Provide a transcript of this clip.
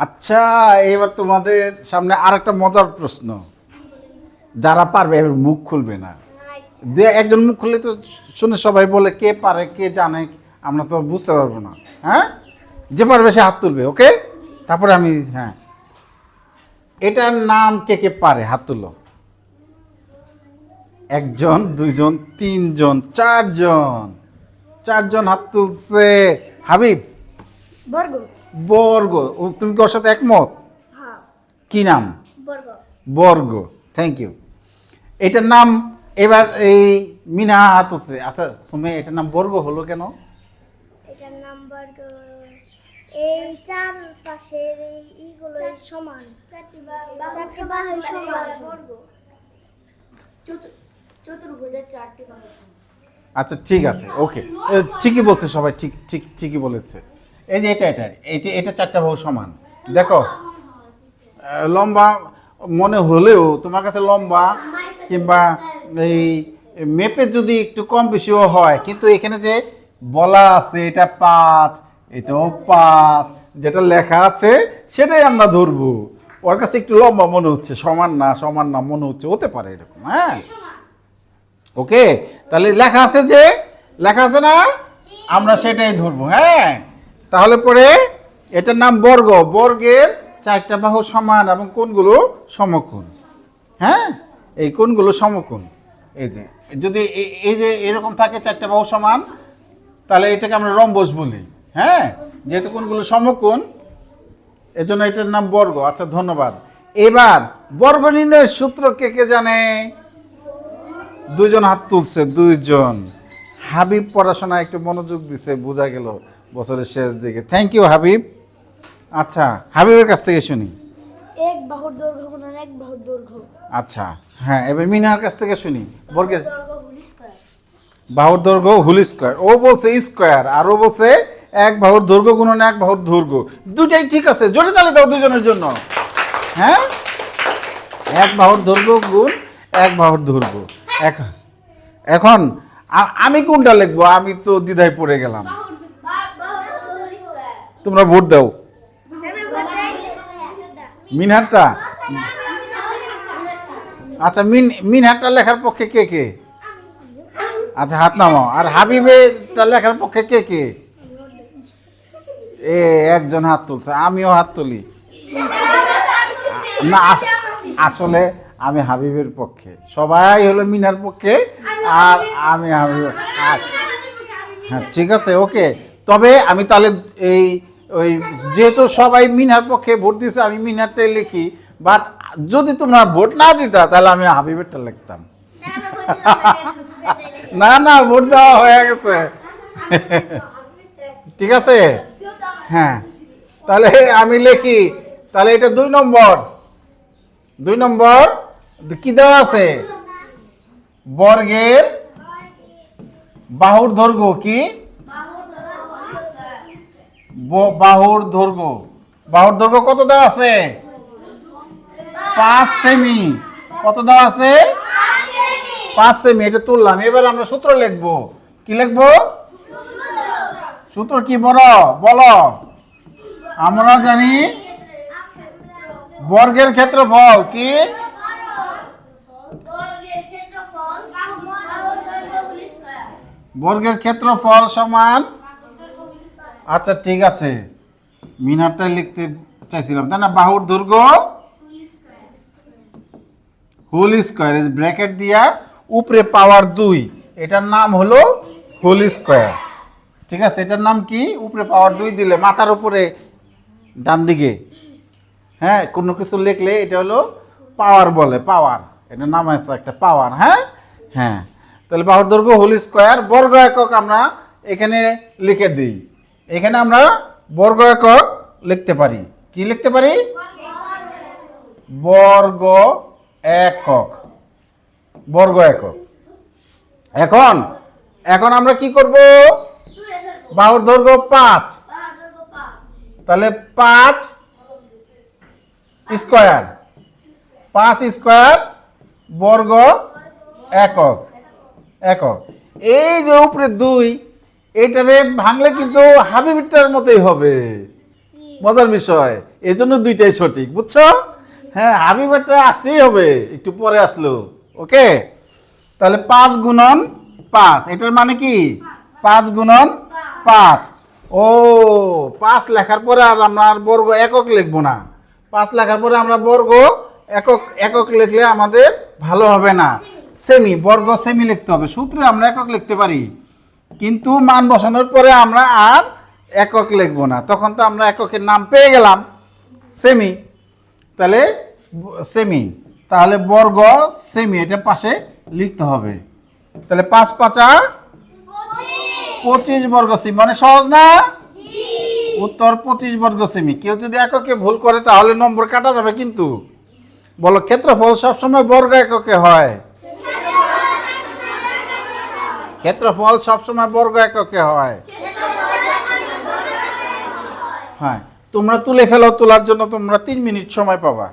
আচ্ছা এবার তোমাদের সামনে আর একটা মজার প্রশ্ন। যারা পারবে এবার মুখ খুলবে না। দু একজন মুখ খুললে তো শুনে সবাই বলে কে পারে কে জানে আমরা তো বুঝতে পারব না। হ্যাঁ? যে পারবে সে হাত তুলবে ওকে? তারপরে আমি হ্যাঁ। এটার নাম কে কে পারে হাত তুলো? একজন দুইজন তিনজন চারজন। চারজন হাত তুলছে। হাবিব। বর্গ। বর্গ। ও, তুমি কি ওর সাথে একমত? হ্যাঁ। কি নাম? বর্গ। বর্গ। থ্যাংক ইউ এটার নাম এবার এই মিনা হাত আছে। আচ্ছা সুমে এটার নাম বর্গ হলো কেন? এটার নাম বর্গ। এই চার পাশের এই সমান। চারটি বাহু সমান। বর্গ। চতুর্ভুজের চারটি বাহু আচ্ছা ঠিক আছে। ওকে ঠিকই বলছে সবাই। ঠিক ঠিক ঠিকই বলেছে। এই যে এটা এটা এটা এটা চারটা বহু সমান। দেখো লম্বা মনে হলেও তোমার কাছে লম্বা কিংবা এই মেপে যদি একটু কম বেশিও হয়, কিন্তু এখানে যে বলা আছে এটা পাঁচ, এটাও পাঁচ, যেটা লেখা আছে সেটাই আমরা ধরবো। ওর কাছে একটু লম্বা মনে হচ্ছে, সমান না সমান না মনে হচ্ছে, হতে পারে এরকম হ্যাঁ? ওকে, তাহলে লেখা আছে যে, লেখা আছে না? আমরা সেটাই ধরবো হ্যাঁ? তাহলে পরে এটার নাম বর্গ। বর্গের চারটা বাহু সমান এবং কোনগুলো সমকোণ। হ্যাঁ? এই কোনগুলো সমকোণ। এই যে, যদি এই যে এরকম থাকে চারটা বাহু সমান, তাহলে এটাকে আমরা রম্বস বলি। হ্যাঁ? যেহেতু কোনগুলো সমকোণ, এজন্য এটার নাম বর্গ। আচ্ছা ধন্যবাদ। এবার বর্গ নির্ণয়ের সূত্র কে কে জানে? দুইজন হাত তুলছে, দুইজন। হাবিব পড়াশোনায় একটু মনোযোগ দিছে বোঝা গেল বছরের শেষ দিকে। Thank you Habib. আচ্ছা হাবিবের কাছ থেকে শুনি। এক বাহুর দৈর্ঘ্য গুণন এক বাহুর দৈর্ঘ্য। আচ্ছা হ্যাঁ এবার মিনার কাছ থেকে শুনি। বর্গের বাহুর দৈর্ঘ্য হুল স্কোয়ার ও বলছে স্কোয়ার আর ও বলছে এক বাহুর দৈর্ঘ্য গুণন এক বাহুর দৈর্ঘ্য। দুটাই ঠিক আছে জোরে তালে দাও দুজনের জন্য। হ্যাঁ? এক বাহুর দৈর্ঘ্য গুণ এক বাহুর দৈর্ঘ্য। এখন এখন আ- আমি কোনটা লিখব? আমি তো দ্বিধায় পড়ে গেলাম। তোমরা ভোট দাও। মিনহারটা আচ্ছা মিন মিনহারটা লেখার পক্ষে কে কে? আচ্ছা হাত নামাও। আর হাবিবেরটা লেখার পক্ষে কে কে? এ, একজন হাত তুলছে, আমিও হাত তুলি। না, আস- আসলে আমি হাবিবের পক্ষে। সবাই হলো মিনার পক্ষে আর আমি হাবিবের আচ্ছা। হ্যাঁ ঠিক আছে ওকে। তবে আমি তাহলে এই ওই যেহেতু সবাই মিনার পক্ষে ভোট দিয়েছে আমি মিনারটাই লিখি। বাট যদি তোমরা ভোট না দিতা তাহলে আমি হাবিবেরটা লিখতাম। না না ভোট দেওয়া হয়ে গেছে। ঠিক আছে? হ্যাঁ। তাহলে আমি লিখি। তাহলে এটা দুই নম্বর। দুই নম্বর। কি দেওয়া আছে? বর্গের বাহুর দৈর্ঘ্য কি? বাহুর দৈর্ঘ্য। বাহুর দৈর্ঘ্য কত দেওয়া আছে? পাঁচ সেমি। কত দেওয়া আছে? পাঁচ সেমি। এটা তুললাম। এবার আমরা সূত্র লিখব। কি লিখব? সূত্র কি বড়? বলো। আমরা জানি বর্গের ক্ষেত্রফল কি? বর্গের ক্ষেত্রফল সমান? আচ্ছা ঠিক আছে। মিনারটা লিখতে চাইছিলাম, তাই না? বাহুর দুর্গ হোল স্কোয়ার ব্র্যাকেট দিয়া উপরে পাওয়ার দুই, এটার নাম হলো হোল স্কোয়ার। ঠিক আছে, এটার নাম কি? উপরে পাওয়ার দুই দিলে, মাথার উপরে, ডান দিকে। হ্যাঁ কোনো কিছু লিখলে এটা হলো পাওয়ার বলে, পাওয়ার। এটার নাম আছে একটা পাওয়ার হ্যাঁ? হ্যাঁ। তাহলে বাহুর দৈর্ঘ্য হোল স্কোয়ার বর্গ একক আমরা এখানে লিখে দিই। এখানে আমরা বর্গ একক লিখতে পারি। কি লিখতে পারি? বর্গ একক। বর্গ একক। এখন এখন আমরা কি করব? বাহুর দৈর্ঘ্য পাঁচ। তাহলে পাঁচ স্কোয়ার। পাঁচ স্কোয়ার বর্গ একক। একক। এই যে উপরে দুই এটারে ভাঙলে কিন্তু হাবিবিটার মতোই হবে। মজার বিষয় এই জন্য দুইটাই সঠিক বুঝছ? হ্যাঁ হাবিবারটা আসতেই হবে একটু পরে আসলো ওকে? তাহলে পাঁচ গুণন পাঁচ এটার মানে কি? পাঁচ গুণন পাঁচ। ও পাঁচ লেখার পরে আর আমরা আর বর্গ একক লিখব না। পাঁচ লেখার পরে আমরা বর্গ একক একক লিখলে আমাদের ভালো হবে না। সেমি বর্গ সেমি লিখতে হবে। সূত্রে আমরা একক লিখতে পারি। কিন্তু মান বসানোর পরে আমরা আর একক লিখব না। তখন তো আমরা এককের নাম পেয়ে গেলাম। সেমি তাহলে সেমি তাহলে বর্গ সেমি এটা পাশে লিখতে হবে। তাহলে পাঁচ পাঁচা পঁচিশ বর্গ সেমি মানে সহজ না? উত্তর পঁচিশ বর্গ সেমি কেউ যদি এককে ভুল করে, তাহলে নম্বর কাটা যাবে কিন্তু। বলো, ক্ষেত্রফল সবসময় বর্গ এককে হয়। ক্ষেত্রফল সবসময় বর্গ এককে হয়। হ্যাঁ তোমরা তুলে ফেলো তোলার জন্য তোমরা তিন মিনিট সময় পাবা।